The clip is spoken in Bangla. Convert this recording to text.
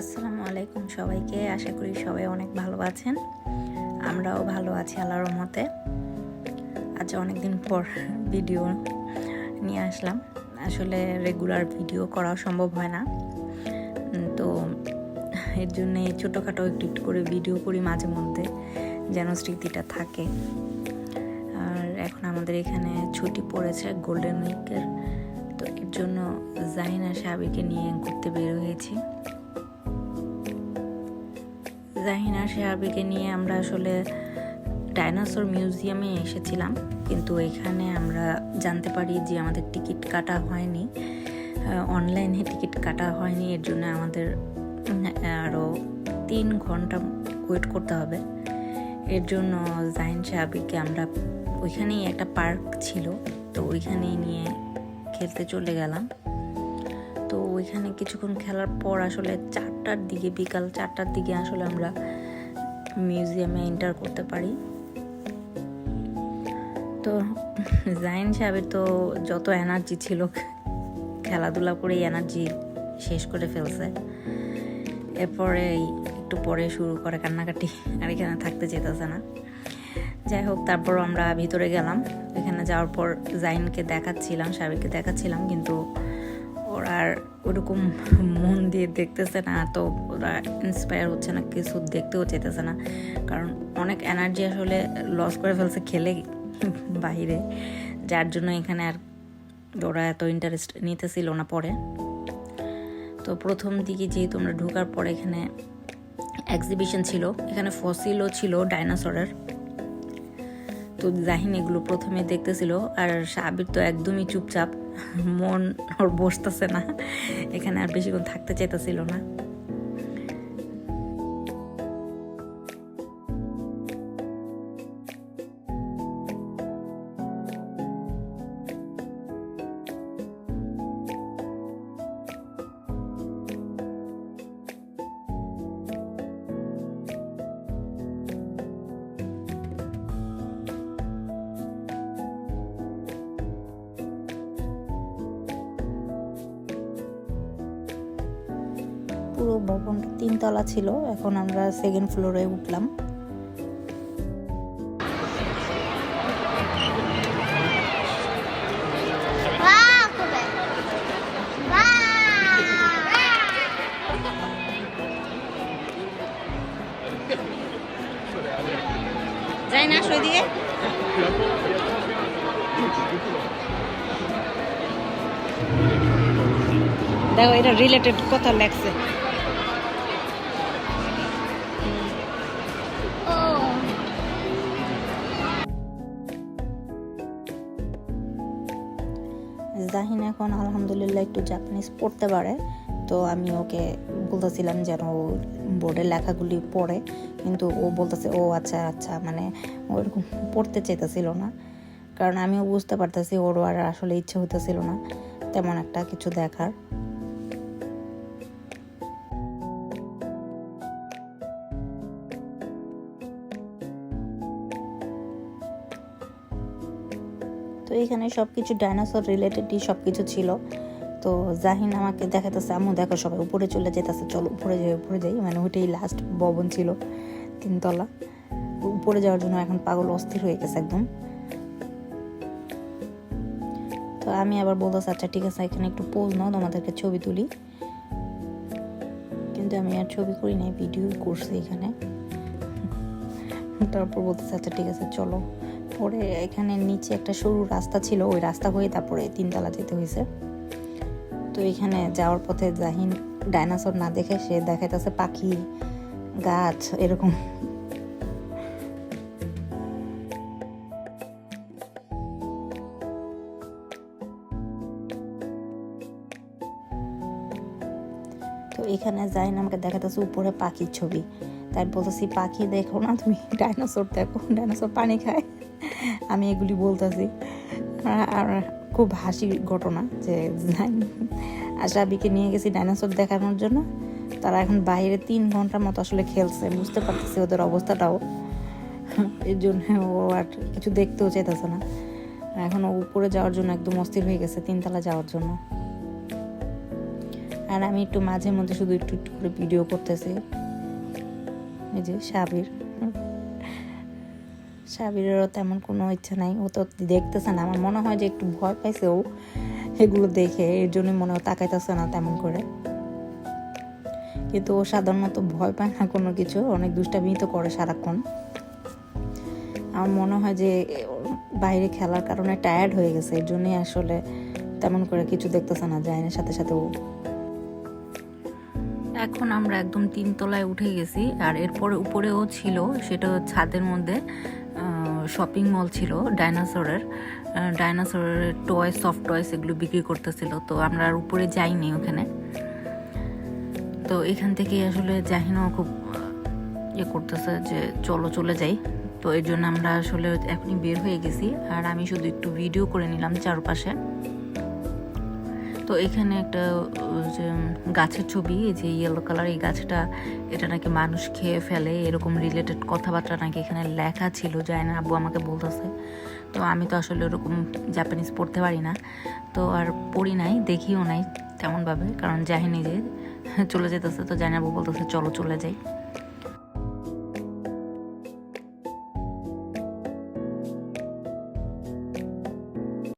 আসসালামু আলাইকুম সবাইকে। আশা করি সবাই অনেক ভালো আছেন। আমরাও ভালো আছি আল্লাহর মতে আজ অনেক দিন পর ভিডিও নিয়ে আসলাম। আসলে রেগুলার ভিডিও করা সম্ভব হয় না। তো এর জন্য ছোটোখাটো একটু একটু করে ভিডিও করি মাঝে মধ্যে, যেন স্মৃতিটা থাকে। আর এখন আমাদের এখানে ছুটি পড়েছে গোল্ডেন উইকের তো এর জন্য জাহিনা সাবিকে নিয়ে ঘুরতে বের হয়েছি। জাহিনা সাহাবিকে নিয়ে আমরা আসলে ডাইনোসর মিউজিয়ামে এসেছিলাম। কিন্তু এখানে আমরা জানতে পারি যে আমাদের টিকিট কাটা হয়নি। অনলাইনে টিকিট কাটা হয়নি। এর জন্য আমাদের আরও তিন ঘণ্টা ওয়েট করতে হবে। এর জন্য জাহিন সাহাবিকে আমরা ওইখানেই একটা পার্ক ছিল। তো ওইখানেই নিয়ে খেলতে চলে গেলাম। ওইখানে কিছুক্ষণ খেলার পর আসলে চারটার দিকে, বিকাল চারটার দিকে আসলে আমরা মিউজিয়ামে এন্টার করতে পারি। তো জাইন সাহেবের তো যত এনার্জি ছিল, খেলাধুলা করেই এনার্জি শেষ করে ফেলছে। এরপরে একটু পরে শুরু করে কান্নাকাটি, আর এখানে থাকতে যেতেছে না। যাই হোক তারপর আমরা ভিতরে গেলাম। এখানে যাওয়ার পর জাইনকে দেখাচ্ছিলাম সাবিকে দেখাচ্ছিলাম, কিন্তু ওরা আর ওরকম মন দিয়ে দেখতেছে না, তো ওরা ইন্সপায়ার হচ্ছে না, কিছু দেখতেও চেতেছে না। কারণ অনেক এনার্জি আসলে লস করে ফেলছে খেলে বাইরে। যার জন্য এখানে আর ওরা এত ইন্টারেস্ট নিতেছিল না পরে। তো প্রথম দিকে যেহেতু আমরা ঢোকার পরে এখানে এক্সিবিশন ছিল, এখানে ফসিলও ছিল ডাইনোসরের তো জাহিন এগুলো প্রথমে দেখতেছিল, আর সাবির তো একদমই চুপচাপ। মন ওর বসতেছে না। এখানে আর বেশিক্ষণ থাকতে চাইতেছিল না। পুরো ভবনটা তিনতলা ছিল এখন আমরা সেকেন্ড ফ্লোরে উঠলাম। দেখো এটা রিলেটেড কথা লেখছে। জাহিন এখন আলহামদুলিল্লাহ একটু জাপানিজ পড়তে পারে। তো আমি ওকে বলতেছিলাম যেন ও বোর্ডের লেখাগুলি পড়ে। কিন্তু ও বলতেছে, ও আচ্ছা আচ্ছা। মানে ওরকম পড়তে চাইতেছিল না। কারণ আমিও বুঝতে পারতেছি, ওরও আর আসলে ইচ্ছে হতেছিল না তেমন একটা কিছু দেখার। তো এখানে সব কিছু ডাইনোসর রিলেটেডই সব কিছু ছিল। তো জাহিন আমাকে দেখাতেছে আম্মু, দেখো সবাই, উপরে চলে যেতেছে চলো, উপরে যাই উপরে যাই। মানে ওইটাই লাস্ট ভবন ছিল তিনতলা। উপরে যাওয়ার জন্য এখন পাগল অস্থির হয়ে গেছে একদম। তো আমি আবার বলতেছি আচ্ছা ঠিক আছে, এখানে একটু পোজ নাও, তোমাদেরকে ছবি তুলি। কিন্তু আমি আর ছবি করি নাই ভিডিও করছি এখানে। তারপর বলতেছে আচ্ছা ঠিক আছে, চলো। পরে এখানে নিচে একটা সরু রাস্তা ছিল, ওই রাস্তা হয়ে তারপরে তিনতলা যেতে হয়েছে। তো এখানে যাওয়ার পথে জাহিন ডাইনোসর না দেখে সে দেখাইতেছে পাখি, গাছ, এরকম। তো এখানে যাইন আমাকে দেখাতেছে উপরে পাখির ছবি। তাই বলতেছি, পাখি দেখো না তুমি, ডাইনোসর দেখো, ডাইনোসর পানি খায়। আমি এগুলি বলতেছি। আর খুব হাসির ঘটনা যে জাইন আশরাবিকে নিয়ে গেছি ডাইনোসর দেখানোর জন্য। তারা এখন বাইরে তিন ঘণ্টার মতো আসলে খেলছে, বুঝতে পারতেছি ওদের অবস্থাটাও। এর জন্য ও আর কিছু দেখতেও চাইতেছে না। এখন উপরে যাওয়ার জন্য একদম অস্থির হয়ে গেছে তিনতলা যাওয়ার জন্য। আর আমি একটু মাঝে মধ্যে শুধু একটু একটু করে ভিডিও করতেছি। এই যে সাবির। সাবিরেরও তেমন কোনো ইচ্ছা নাই। ও তো দেখতেছে না। আমার মনে হয় যে একটু ভয় পাইছে ও এগুলো দেখে। এর জন্য মনে হয় তাকাইতেছে না তেমন করে। কিন্তু ও সাধারণত ভয় পায় না কোনো কিছু। অনেক দুষ্টামি তো করে সারাক্ষণ। আমার মনে হয় যে বাইরে খেলার কারণে টায়ার্ড হয়ে গেছে। এর জন্যই আসলে তেমন করে কিছু দেখতেছে না। যায় না সাথে সাথে ও। এখন আমরা একদম তিনতলায় উঠে গেছি। আর এরপরে উপরেও ছিল, সেটা ছাদের মধ্যে। শপিং মল ছিল ডাইনাসরের ডাইনাসরের টয় সফট টয়েস এগুলো বিক্রি করতেছিল, তো আমরা আর উপরে যাইনি ওখানে। তো এখান থেকে আসলে জাহিনও খুব ইয়ে করতেছে যে চলো চলে যাই। তো এর জন্য আমরা আসলে এখনই বের হয়ে গেছি, আর আমি শুধু একটু ভিডিও করে নিলাম চারপাশে। তো এখানে একটা যে, গাছের ছবি, এই যে ইয়েলো কালার এই গাছটা, এটা নাকি মানুষ খেয়ে ফেলে, এরকম রিলেটেড কথাবার্তা নাকি এখানে লেখা ছিল যায় না, আব্বু আমাকে বলতেছে। তো আমি তো আসলে ওরকম জাপানিজ পড়তে পারি না। তো আর পড়ি নাই, দেখিও নাই তেমনভাবে, কারণ জাহিনী যে, চলে যেতেছে, তো জানাব বলতেছে, চলো চলে যাই।